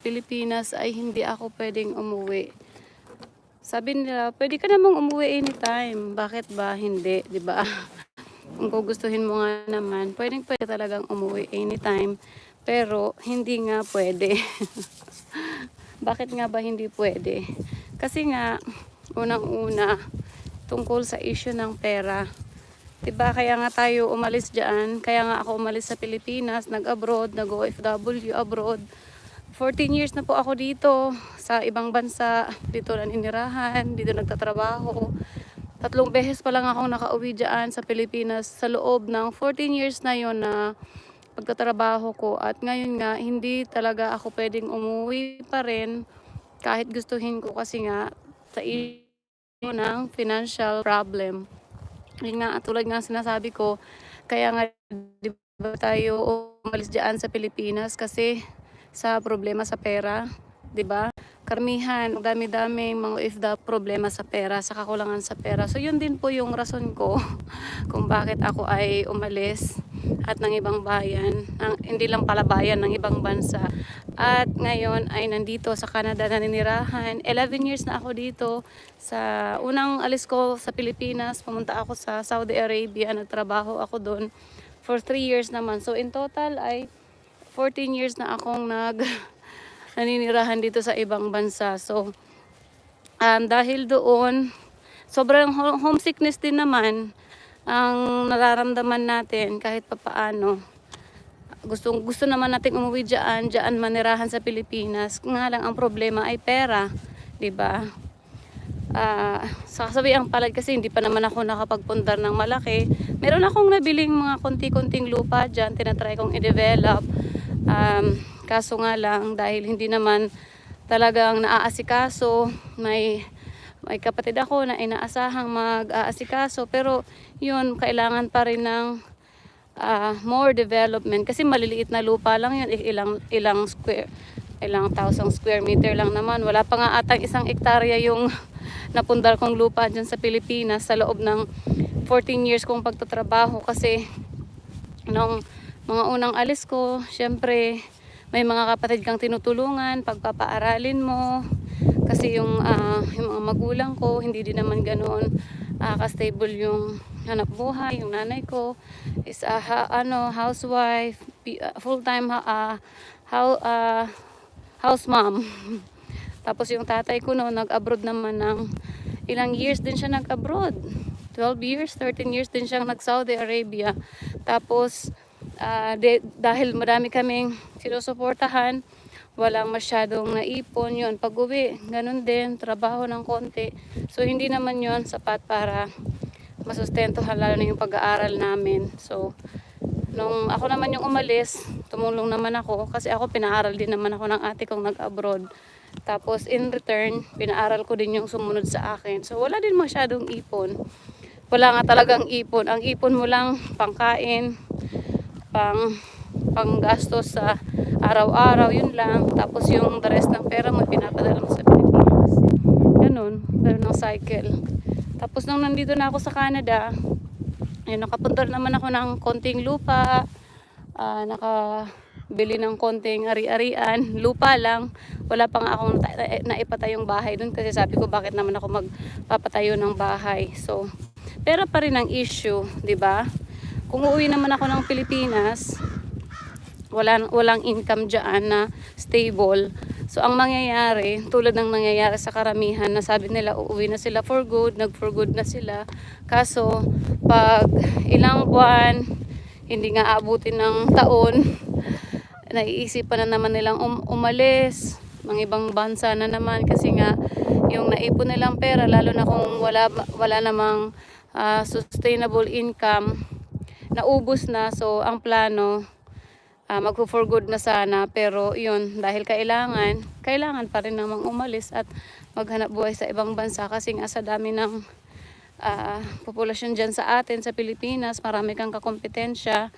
Pilipinas ay hindi ako pwedeng umuwi. Sabi nila, pwede ka namang umuwi anytime. Bakit ba hindi, di ba? Kung gugustuhin mo nga naman, pwedeng pwede talagang umuwi anytime. Pero hindi nga pwede. Bakit nga ba hindi pwede? Kasi nga, unang-una, tungkol sa issue ng pera. 'Di ba kaya nga tayo umalis diyan, kaya nga ako umalis sa Pilipinas, nag-abroad, nag-OFW abroad. 14 years na po ako dito sa ibang bansa, dito naninirahan, dito nagtatrabaho. Tatlong beses pa lang akong nakauwi diyan sa Pilipinas sa loob ng 14 years na yon na pagtatrabaho ko at ngayon nga hindi talaga ako pwedeng umuwi pa rin kahit gustuhin ko kasi nga sa issue ng financial problem. Yun nga, tulad nga sinasabi ko, kaya nga di ba tayo umalis dyan sa Pilipinas kasi sa problema sa pera, di ba? Karamihan, dami-dami mga OFW problema sa pera, sa kakulangan sa pera. So yun din po yung rason ko kung bakit ako ay umalis at ng ibang bayan, ng, hindi lang pala bayan ng ibang bansa. At ngayon ay nandito sa Canada naninirahan. 11 years na ako dito. Sa unang alis ko sa Pilipinas, pumunta ako sa Saudi Arabia, nagtrabaho ako doon for 3 years naman. So in total ay 14 years na akong nag naninirahan dito sa ibang bansa. So um, dahil doon, sobrang ho- homesickness din naman ang nararamdaman natin kahit papaano. Gusto, gusto naman nating umuwi dyan, dyan manirahan sa Pilipinas. Nga lang ang problema ay pera, 'di ba? Ah, sasabi ang palad kasi hindi pa naman ako nakapagpundar ng malaki. Meron akong nabiling mga konti-konting lupa dyan, tinatry kong i-develop. Um, kaso nga lang, dahil hindi naman talagang naaasikaso, may may kapatid ako na inaasahang mag-aasikaso pero yun kailangan pa rin ng ah, more development. Kasi maliliit na lupa lang yun ilang ilang square ilang thousand square meter lang naman. Wala pa nga atang isang ektarya yung napundar kong lupa dyan sa Pilipinas sa loob ng 14 years kong pagtatrabaho. Kasi nung mga unang alis ko syempre may mga kapatid kang tinutulungan pagpapaaralin mo. Kasi yung, ah, yung mga magulang ko hindi din naman ganoon ah, ka-stable yung hanap buhay yung nanay ko. Is a ha- ano housewife ah, full-time ah, how, ah, house mom. Tapos yung tatay ko noon nag-abroad naman ng ilang years din siya nag-abroad. 12 years 13 years din siyang nag-Saudi Arabia. Tapos ah, de- dahil marami kaming sinusuportahan walang masyadong naipon yun. Pag uwi ganun din trabaho ng konti. So hindi naman yon sapat para masustentuhan lalo na yung pag-aaral namin. So nung ako naman yung umalis tumulong naman ako kasi ako pinaaral din naman ako ng ate kong nag-abroad. Tapos in return pinaaral ko din yung sumunod sa akin. So wala din masyadong ipon. Wala nga talagang ipon. Ang ipon mo lang pangkain pang panggastos sa araw-araw, yun lang. Tapos yung the rest ng pera mo, pinapadala mo sa Pilipinas. Ganun, ganun ang cycle. Tapos nung nandito na ako sa Canada, ayun, nakapunta naman ako ng konting lupa, ah, nakabili ng konting ari-arian, lupa lang. Wala pa nga akong na- naipatayong bahay dun kasi sabi ko bakit naman ako magpapatayo ng bahay. So, pera pa rin ang issue, di ba? Kung uuwi naman ako ng Pilipinas, wala, walang income dyan na stable. So, ang mangyayari, tulad ng nangyayari sa karamihan, na sabi nila uuwi na sila for good, nag for good na sila. Kaso, pag ilang buwan, hindi nga abutin ng taon, naiisip pa na naman nilang um- umalis, mga ibang bansa na naman kasi nga yung naipon nilang pera lalo na kung wala wala namang ah, sustainable income naubos na. So ang plano uh, magpo for good na sana. Pero yun dahil kailangan kailangan pa rin namang umalis at maghanap buhay sa ibang bansa. Kasi nga sa dami ng ah, populasyon dyan sa atin sa Pilipinas marami kang kakompetensya.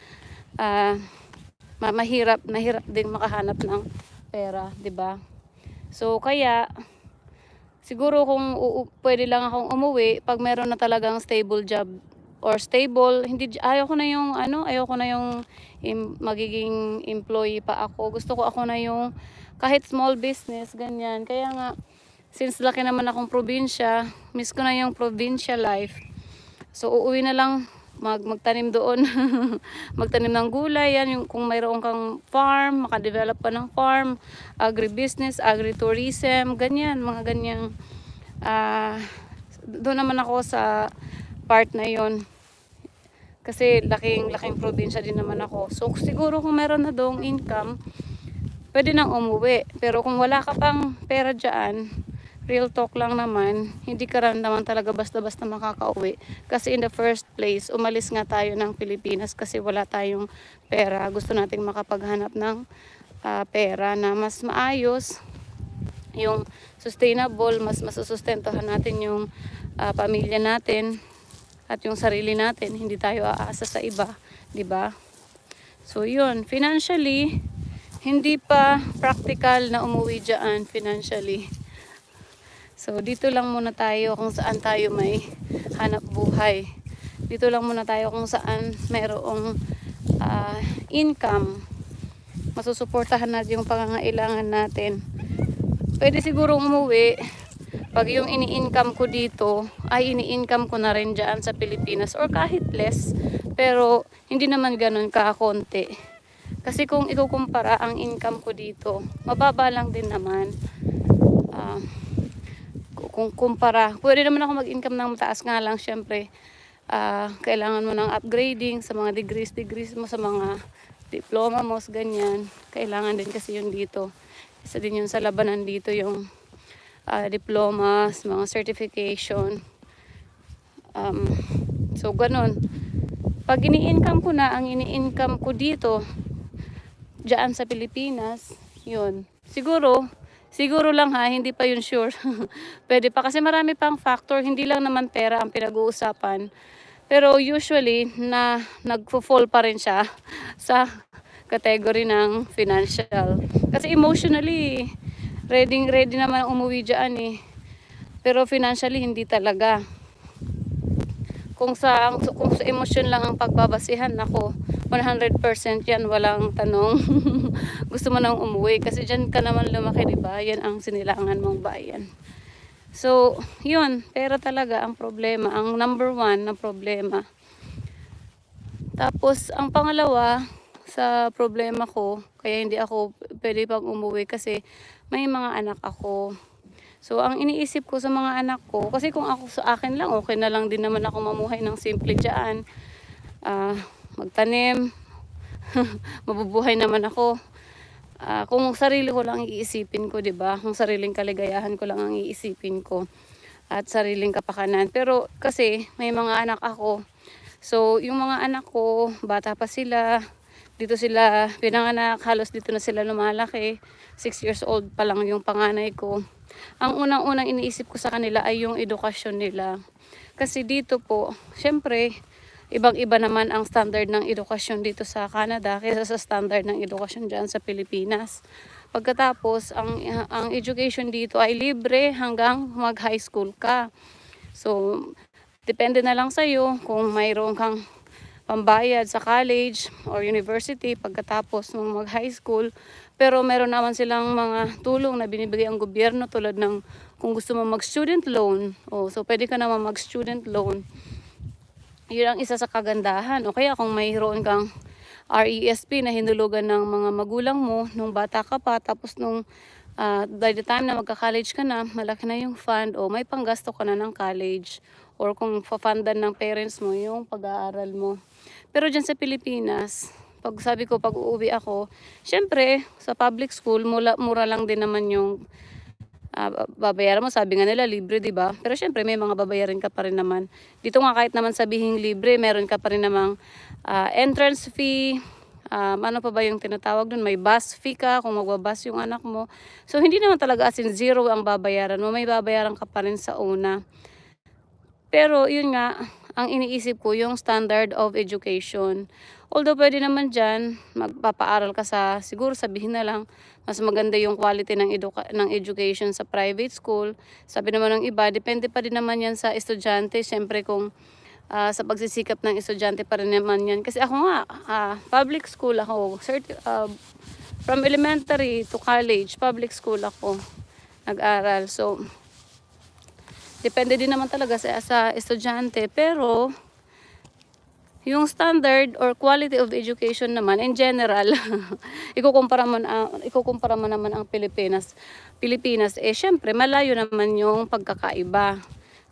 Ah, ma- mahirap mahirap din makahanap ng pera 'di ba? So kaya siguro kung pwede lang akong umuwi pag meron na talagang stable job or stable hindi ayaw ko na yung ano ayaw ko na yung im- magiging employee pa ako gusto ko ako na yung kahit small business, ganyan. Kaya nga, since laki naman akong probinsya, miss ko na yung provincial life. So, uuwi na lang mag magtanim doon. magtanim ng gulay, yan yung kung mayroon kang farm, makadevelop ka ng farm, agribusiness, agritourism, ganyan, mga ganyang ah doon naman ako sa part na yon kasi laking laking probinsya din naman ako. So siguro kung meron na doong income, pwede nang umuwi. Pero kung wala ka pang pera diyan, real talk lang naman, hindi ka rin naman talaga basta-basta makakauwi. Kasi in the first place, umalis nga tayo ng Pilipinas kasi wala tayong pera. Gusto nating makapaghanap ng ah, pera na mas maayos, yung sustainable, mas masusustentuhan natin yung ah, pamilya natin at yung sarili natin, hindi tayo aasa sa iba, 'di ba? So yun, financially hindi pa practical na umuwi diyan financially. So dito lang muna tayo kung saan tayo may hanap buhay. Dito lang muna tayo kung saan mayroong ah, income. Masusuportahan natin yung pangangailangan natin pwede siguro umuwi pag yung ini-income ko dito ay ini-income ko na rin dyan sa Pilipinas or kahit less. Pero hindi naman ganun kakonti. Kasi kung ikukumpara ang income ko dito mababa lang din naman. Ah, kung kumpara pwede naman ako mag-income ng mataas nga lang syempre. Ah, kailangan mo ng upgrading sa mga degrees degrees mo sa mga diploma mo ganyan. Kailangan din kasi yun dito. Isa din yun sa labanan dito yung ah, diplomas, mga certification. Um, so, ganun. Pag ini-income ko na, ang ini-income ko dito, dyan sa Pilipinas, yun. Siguro, siguro lang ha, hindi pa yun sure. Pwede pa kasi marami pang factor, hindi lang naman pera ang pinag-uusapan. Pero usually, na nagfo-fall pa rin siya sa category ng financial. Kasi emotionally, ready, ready naman umuwi dyan eh. Pero financially, hindi talaga. Kung sa, kung sa emosyon lang ang pagbabasihan, ako, 100% yan, walang tanong. Gusto mo nang umuwi kasi dyan ka naman lumaki, di ba? Yan ang sinilangan mong bayan. So, yun, pera talaga ang problema. Ang number one na problema. Tapos, ang pangalawa, sa problema ko, kaya hindi ako pwede pang umuwi kasi may mga anak ako. So, ang iniisip ko sa mga anak ko, kasi kung ako sa akin lang, okay na lang din naman ako mamuhay ng simple dyan. Ah, magtanim, mabubuhay naman ako. Ah, kung sarili ko lang iisipin ko, 'di ba? Kung sariling kaligayahan ko lang ang iisipin ko at sariling kapakanan. Pero kasi may mga anak ako. So, yung mga anak ko, bata pa sila, dito sila pinanganak, halos dito na sila lumalaki. 6 years old pa lang yung panganay ko. Ang unang-unang iniisip ko sa kanila ay yung edukasyon nila. Kasi dito po, syempre, ibang-iba naman ang standard ng edukasyon dito sa Canada kaysa sa standard ng edukasyon dyan sa Pilipinas. Pagkatapos, ang, ang education dito ay libre hanggang mag-high school ka. So, depende na lang sa'yo kung mayroon kang pambayad sa college or university pagkatapos ng mag-high school. Pero meron naman silang mga tulong na binibigay ang gobyerno tulad ng kung gusto mo mag-student loan. Oh, so pwede ka naman mag-student loan. Yun ang isa sa kagandahan. O kaya kung mayroon kang RESP na hinulugan ng mga magulang mo nung bata ka pa tapos nung ah, by the time na magka-college ka na, malaki na yung fund o may panggasto ka na ng college or kung fa-fundan ng parents mo yung pag-aaral mo. Pero dyan sa Pilipinas, pag sabi ko pag uuwi ako, syempre sa public school mula, mura lang din naman yung ah, babayaran mo. Sabi nga nila libre, 'di ba? Pero syempre may mga babayarin ka pa rin naman. Dito nga kahit naman sabihin libre, meron ka pa rin namang ah, entrance fee, um, ano pa ba yung tinatawag dun? May bus fee ka kung magbabas yung anak mo. So, hindi naman talaga as in zero ang babayaran mo. May babayaran ka pa rin sa una. Pero, yun nga, ang iniisip ko yung standard of education. Although, pwede naman dyan, magpapaaral ka sa, siguro sabihin na lang, mas maganda yung quality ng, educa- ng education sa private school. Sabi naman ng iba, depende pa din naman yan sa estudyante. Siyempre, kung ah, sa pagsisikap ng estudyante pa rin naman yan. Kasi ako nga, ah, public school ako, certi- ah, from elementary to college, public school ako nag-aral. So, depende din naman talaga sa, sa estudyante. Pero, yung standard or quality of education naman in general ikukumpara mo na, ikukumpara mo naman ang Pilipinas. Pilipinas eh syempre malayo naman yung pagkakaiba.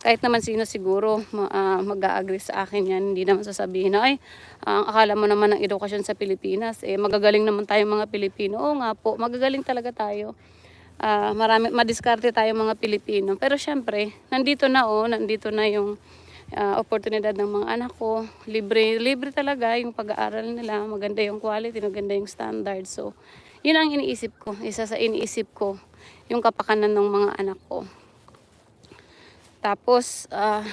Kahit naman sino siguro ma- ah, mag-agree sa akin yan hindi naman sasabihin na ay ang akala mo naman ng edukasyon sa Pilipinas eh magagaling naman tayo mga Pilipino. Oo nga po magagaling talaga tayo Ah, marami madiskarte tayo mga Pilipino pero syempre nandito na oh nandito na yung ah, oportunidad ng mga anak ko. Libre, libre talaga yung pag-aaral nila. Maganda yung quality, maganda yung standard. So, yun ang iniisip ko. Isa sa iniisip ko, yung kapakanan ng mga anak ko. Tapos, ah,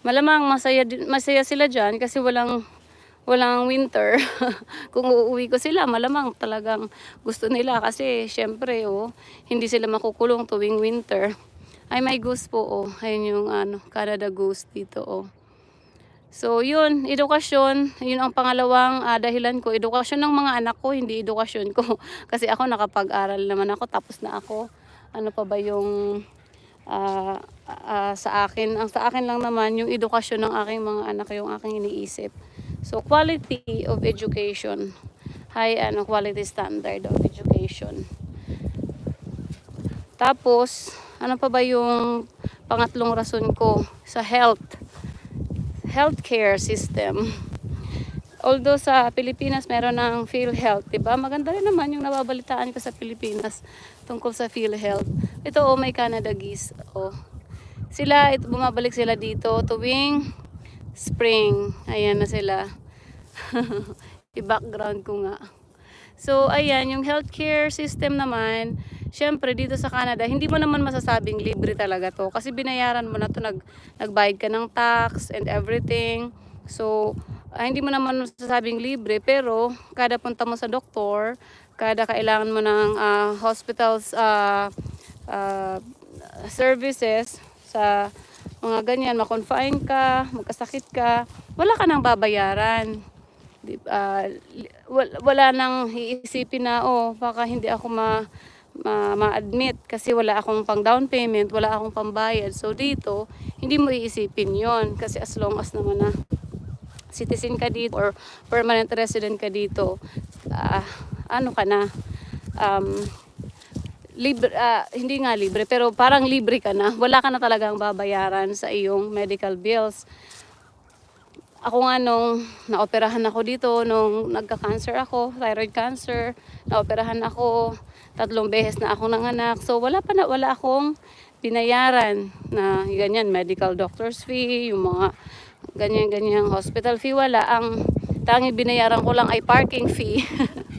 malamang masaya, masaya sila dyan kasi walang walang winter. Kung uuwi ko sila, malamang talagang gusto nila kasi syempre, oh, hindi sila makukulong tuwing winter. Ay, may goose po, oh. Ayun yung ano, Canada goose dito, oh. So, yun, edukasyon, yun ang pangalawang ah, dahilan ko. Edukasyon ng mga anak ko, hindi edukasyon ko. Kasi ako nakapag-aral naman ako, tapos na ako. Ano pa ba yung ah, ah, sa akin? Ang sa akin lang naman, yung edukasyon ng aking mga anak, yung aking iniisip. So, quality of education. High ano, quality standard of education. Tapos, ano pa ba yung pangatlong rason ko sa health? Healthcare system. Although sa Pilipinas meron ng PhilHealth, 'di ba? Maganda rin naman yung nababalitaan ko sa Pilipinas tungkol sa PhilHealth. Ito oh, may Canada Geese. Oh. Sila, ito, bumabalik sila dito tuwing spring. Ayan na sila. I-background ko nga. So, ayan, yung healthcare system naman, syempre dito sa Canada, hindi mo naman masasabing libre talaga to. Kasi binayaran mo na to, nag, nagbayad ka ng tax and everything. So, ah, hindi mo naman masasabing libre, pero kada punta mo sa doktor, kada kailangan mo ng ah, hospitals ah, ah, services sa mga ganyan, makonfine ka, magkasakit ka, wala ka nang babayaran. Di, wal- wala nang iisipin na, oh, baka hindi ako ma, ma, ma-admit kasi wala akong pang down payment, wala akong pambayad. So dito, hindi mo iisipin yon kasi as long as naman na citizen ka dito or permanent resident ka dito, ah, ano ka na, um, libre, ah, hindi nga libre, pero parang libre ka na. Wala ka na talagang babayaran sa iyong medical bills. Ako nga nung naoperahan ako dito, nung nagka-cancer ako, thyroid cancer, naoperahan ako, tatlong beses na ako nanganak. So wala pa na, wala akong binayaran na ganyan, medical doctor's fee, yung mga ganyan-ganyan hospital fee, wala. Ang tanging binayaran ko lang ay parking fee.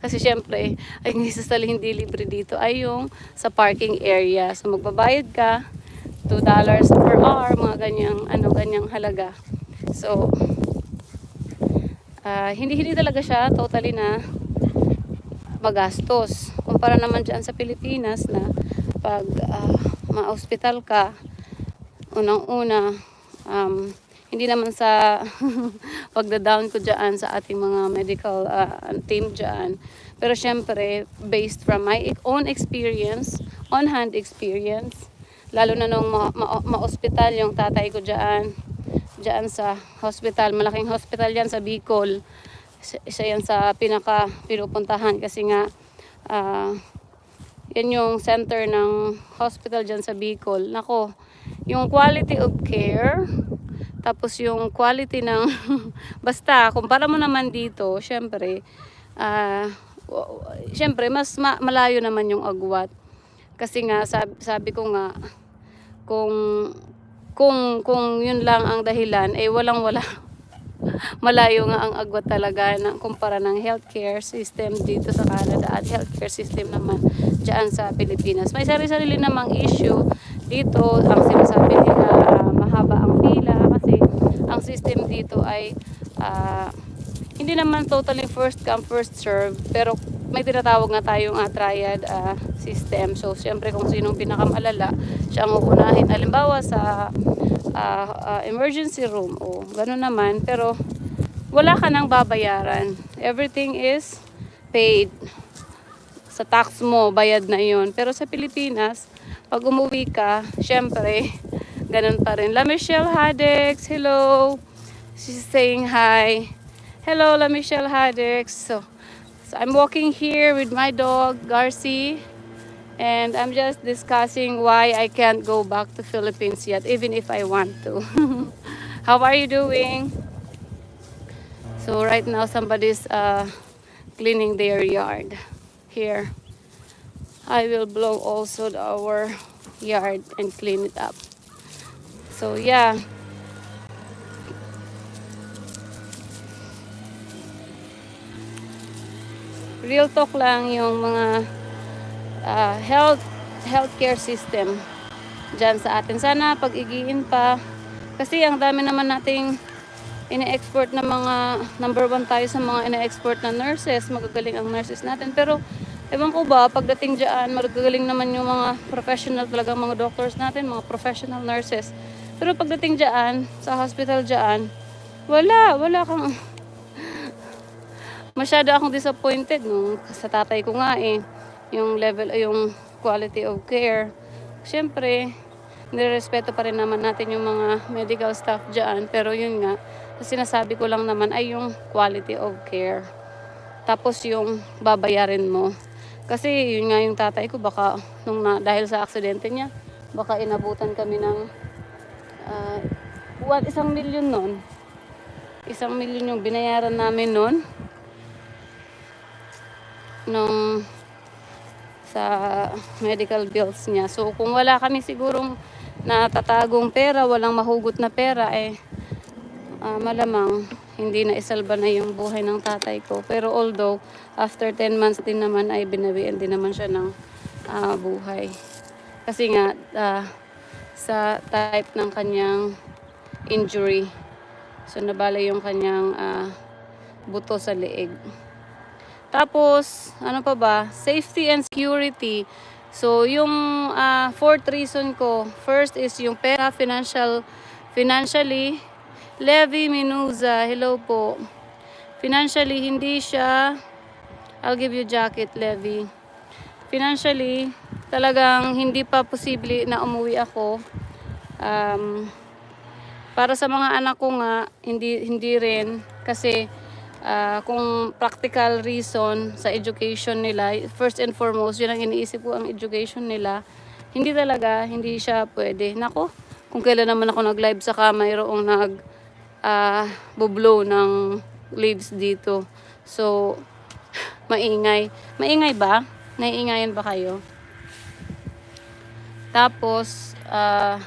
Kasi syempre, ay isa sa hindi libre dito ay yung sa parking area. So magbabayad ka, $2 per hour, mga ganyang, ano, ganyang halaga. So, ah, hindi hindi talaga siya totally na magastos. Kumpara naman dyan sa Pilipinas na pag ah, ma-hospital ka, unang-una, um, hindi naman sa pagda-down ko dyan sa ating mga medical ah, team dyan. Pero syempre, based from my own experience, on-hand experience, lalo na nung ma- ma- ma-hospital yung tatay ko dyan, dyan sa hospital, malaking hospital yan sa Bicol. Isa yan sa pinaka pinupuntahan kasi nga ah, yan yung center ng hospital dyan sa Bicol. Nako, yung quality of care, tapos yung quality ng, basta, kumpara mo naman dito, syempre, w- syempre, mas ma- malayo naman yung agwat. Kasi nga, sabi, sabi ko nga, kung, kung, kung yun lang ang dahilan, eh walang wala. Malayo nga ang agwat talaga ng kumpara ng healthcare system dito sa Canada at healthcare system naman dyan sa Pilipinas. May sarili-sarili namang issue dito. Ang sinasabi nila ah, mahaba ang pila kasi ang system dito ay ah, hindi naman totally first come first serve pero may tinatawag nga tayong ah, triad ah, system. So syempre kung sinong pinakamalala siya ang uunahin. Halimbawa sa ah, ah, emergency room o gano'n naman pero wala ka nang babayaran. Everything is paid. sa tax mo, bayad na yon. Pero sa Pilipinas, pag umuwi ka, syempre, ganun pa rin. La Michelle Hadex, hello. She's saying hi. Hello, La Michelle Hadex. So, so I'm walking here with my dog, Garci. And I'm just discussing why I can't go back to Philippines yet, even if I want to. How are you doing? So right now somebody's uh, cleaning their yard here. I will blow also our yard and clean it up. So yeah. Real talk lang yung mga uh, health healthcare system dyan sa atin. Sana pag-igiin pa kasi ang dami naman nating ine-export na mga number one tayo sa mga ine-export na nurses. Magagaling ang nurses natin. Pero ewan ko ba, pagdating dyan, magagaling naman yung mga professional talaga mga doctors natin, mga professional nurses. Pero pagdating dyan, sa hospital dyan, wala, wala kang... Masyado akong disappointed nung sa tatay ko nga eh. Yung level, yung quality of care. Siyempre, nirespeto pa rin naman natin yung mga medical staff dyan. Pero yun nga, sinasabi ko lang naman ay yung quality of care. Tapos yung babayarin mo. Kasi yun nga yung tatay ko, baka nung na, dahil sa aksidente niya, baka inabutan kami ng ah, what, isang milyon nun. Isang milyon yung binayaran namin nun. Nung sa medical bills niya. So kung wala kami sigurong natatagong pera, walang mahugot na pera, eh ah, malamang hindi na isalba na yung buhay ng tatay ko. Pero although after 10 months din naman ay binawian din naman siya ng ah, buhay. Kasi nga ah, sa type ng kanyang injury. So nabala yung kanyang ah, buto sa leeg. Tapos, ano pa ba? Safety and security. So, yung ah, fourth reason ko, first is yung pera, financial, financially, Levi Menuza, hello po. Financially, hindi siya, I'll give you jacket, Levi. Financially, talagang hindi pa posible na umuwi ako. Um, para sa mga anak ko nga, hindi, hindi rin. Kasi ah, kung practical reason sa education nila, first and foremost, yun ang iniisip ko ang education nila. Hindi talaga, hindi siya pwede. Nako, kung kailan naman ako nag-live sa mayroong nag ah, bublow ng leaves dito. So, maingay. Maingay ba? Naiingayan ba kayo? Tapos, ah,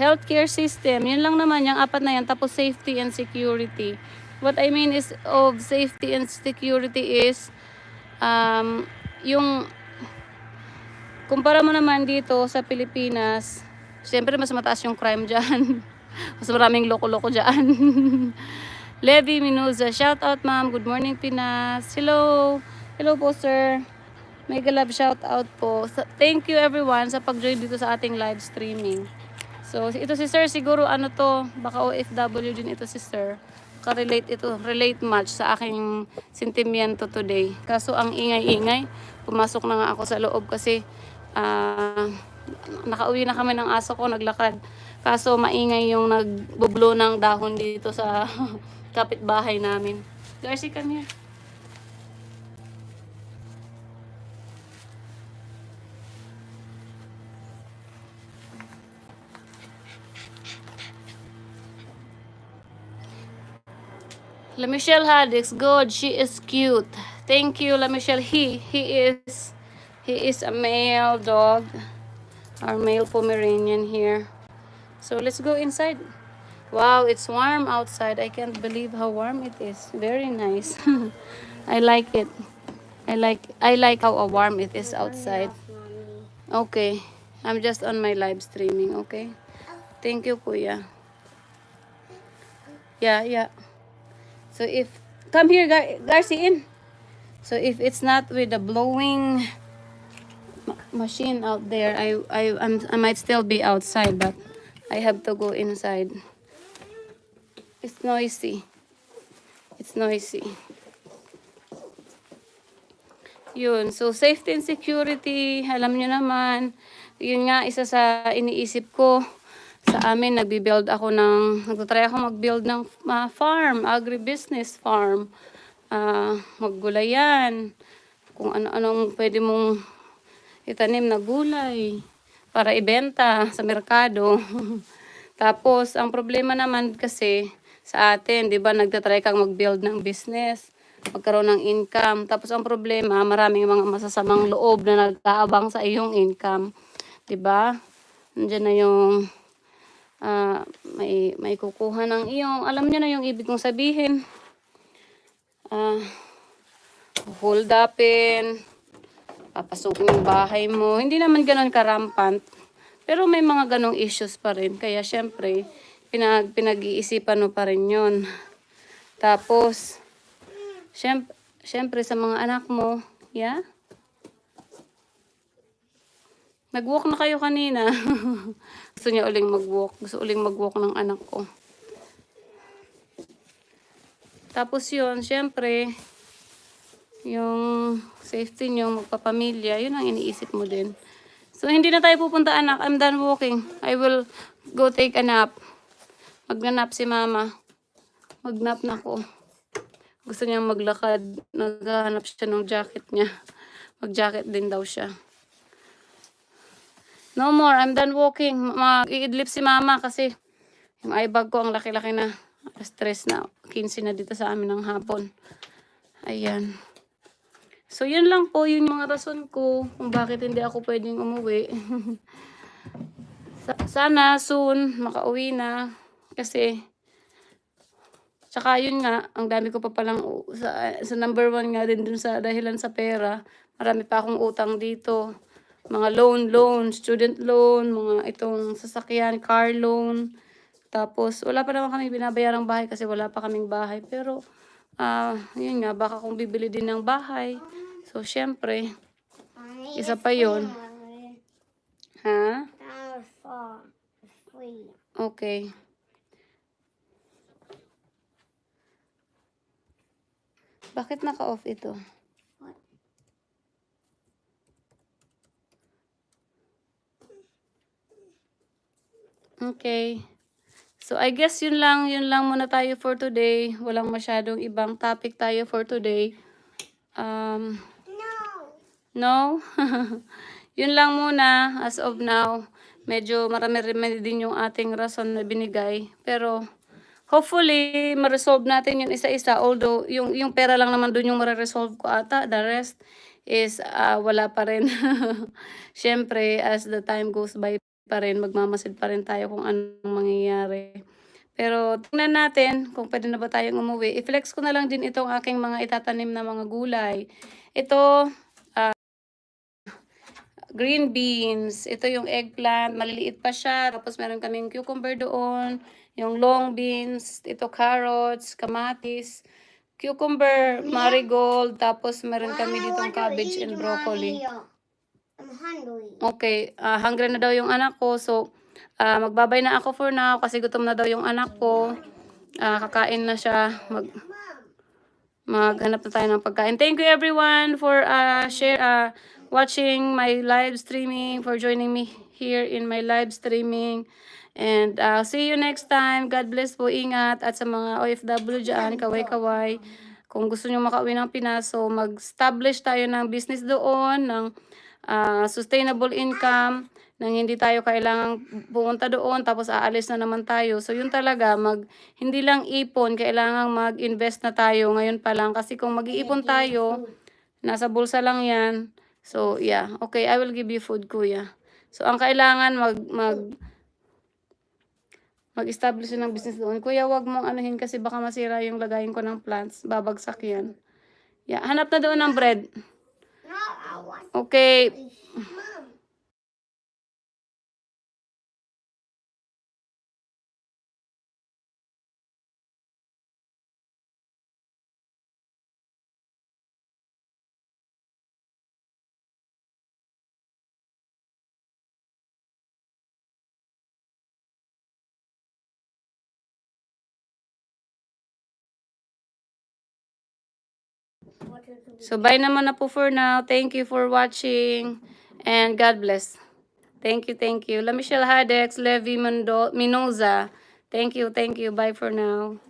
healthcare system, yun lang naman, yung apat na yan. Tapos safety and security. What I mean is of safety and security is um, yung kumpara mo naman dito sa Pilipinas, siyempre mas mataas yung crime dyan. mas maraming loko-loko dyan. Levi Minuza, shout out ma'am. Good morning Pinas. Hello. Hello po sir. Mega love shout out po. Sa- Thank you everyone sa pag-join dito sa ating live streaming. So, ito si Sir, siguro ano to, baka OFW din ito si Sir. Ka-relate ito, relate much sa aking sentimiento today. Kaso ang ingay-ingay, pumasok na nga ako sa loob kasi ah, nakauwi na kami ng aso ko, naglakad. Kaso maingay yung nagbublo ng dahon dito sa kapitbahay namin. Darcy, come here. La Michelle Haddix, good. She is cute. Thank you, La Michelle. He he is he is a male dog. Our male Pomeranian here. So let's go inside. Wow, it's warm outside. I can't believe how warm it is. Very nice. I like it. I like I like how warm it is outside. Okay. I'm just on my live streaming, okay? Thank you, Kuya. Yeah, yeah. So if come here, Gar- Garci, in. So if it's not with the blowing ma- machine out there, I I I'm, I might still be outside, but I have to go inside. It's noisy. It's noisy. Yun. So, safety and security, alam nyo naman, yun nga, isa sa iniisip ko sa amin, nagbi-build ako ng, nagtatry ako mag-build ng ah, farm, agribusiness farm. Ah, maggulayan, kung ano-anong pwede mong itanim na gulay para ibenta sa merkado. Tapos, ang problema naman kasi sa atin, di ba, nagtatry kang mag-build ng business, magkaroon ng income. Tapos, ang problema, maraming mga masasamang loob na nagkaabang sa iyong income. Di ba? Nandiyan na yung ah, may, may kukuha ng iyong, alam niyo na yung ibig kong sabihin. Ah, hold upin, papasukin yung bahay mo. Hindi naman ganun karampant. Pero may mga ganong issues pa rin. Kaya syempre, pinag, pinag-iisipan mo pa rin yun. Tapos, syempre, syempre sa mga anak mo, yeah? Nag-walk na kayo kanina. Gusto niya uling mag-walk. Gusto uling mag-walk ng anak ko. Tapos yun, syempre, yung safety nyo, magpapamilya, yun ang iniisip mo din. So, hindi na tayo pupunta, anak. I'm done walking. I will go take a nap. Magnanap si mama. Magnap na ko. Gusto niyang maglakad. Naghahanap siya ng jacket niya. Mag-jacket din daw siya. No more. I'm done walking. Mag-iidlip si mama kasi yung eye ko ang laki-laki na. Stress na. 15 na dito sa amin ng hapon. Ayan. So, yun lang po yung mga rason ko kung bakit hindi ako pwedeng umuwi. Sa- Sana soon makauwi na. Kasi, tsaka yun nga, ang dami ko pa palang, sa, sa number one nga din dun sa dahilan sa pera, marami pa akong utang dito. Mga loan, loan, student loan, mga itong sasakyan, car loan. Tapos, wala pa naman kami binabayarang bahay kasi wala pa kaming bahay. Pero, ah yun nga, baka kung bibili din ng bahay. So, syempre, isa pa yun. Ha? Okay. Bakit naka-off ito? Okay. So, I guess yun lang, yun lang muna tayo for today. Walang masyadong ibang topic tayo for today. Um, no? yun lang muna as of now. Medyo marami-rami din yung ating rason na binigay. Pero, hopefully, ma-resolve natin yun isa-isa. Although, yung, yung pera lang naman dun yung ma-resolve ko ata. The rest is ah, wala pa rin. Siyempre, as the time goes by pa rin, magmamasid pa rin tayo kung anong mangyayari. Pero tingnan natin kung pwede na ba tayong umuwi. I-flex ko na lang din itong aking mga itatanim na mga gulay. Ito, ah, green beans. Ito yung eggplant. Maliliit pa siya. Tapos meron kaming cucumber doon. Yung long beans. Ito carrots, kamatis, cucumber, marigold. Tapos meron kami ditong cabbage and broccoli. I'm hungry. Okay, ah, hungry na daw yung anak ko. So, ah, magbabay na ako for now kasi gutom na daw yung anak ko. Ah, kakain na siya. Mag, maghanap na tayo ng pagkain. Thank you everyone for uh, share, uh, watching my live streaming, for joining me here in my live streaming. And uh, see you next time. God bless po. Ingat. At sa mga OFW dyan, kaway-kaway. Kung gusto nyo makauwi ng Pinas, so mag-establish tayo ng business doon, ng ah, sustainable income, nang hindi tayo kailangang pumunta doon tapos aalis na naman tayo. So yun talaga, mag, hindi lang ipon, kailangang mag-invest na tayo ngayon pa lang. Kasi kung mag-iipon tayo, nasa bulsa lang yan. So yeah, okay, I will give you food, kuya. So ang kailangan mag, mag, mag-establish ng business doon. Kuya, wag mong anuhin kasi baka masira yung lagayin ko ng plants. Babagsak yan. Yeah, hanap na doon ng bread. No, I want Okay, Mom. So, bye naman na po for now. Thank you for watching. And God bless. Thank you, thank you. La Michelle Hadex, Levi Mendo- Minoza. Thank you, thank you. Bye for now.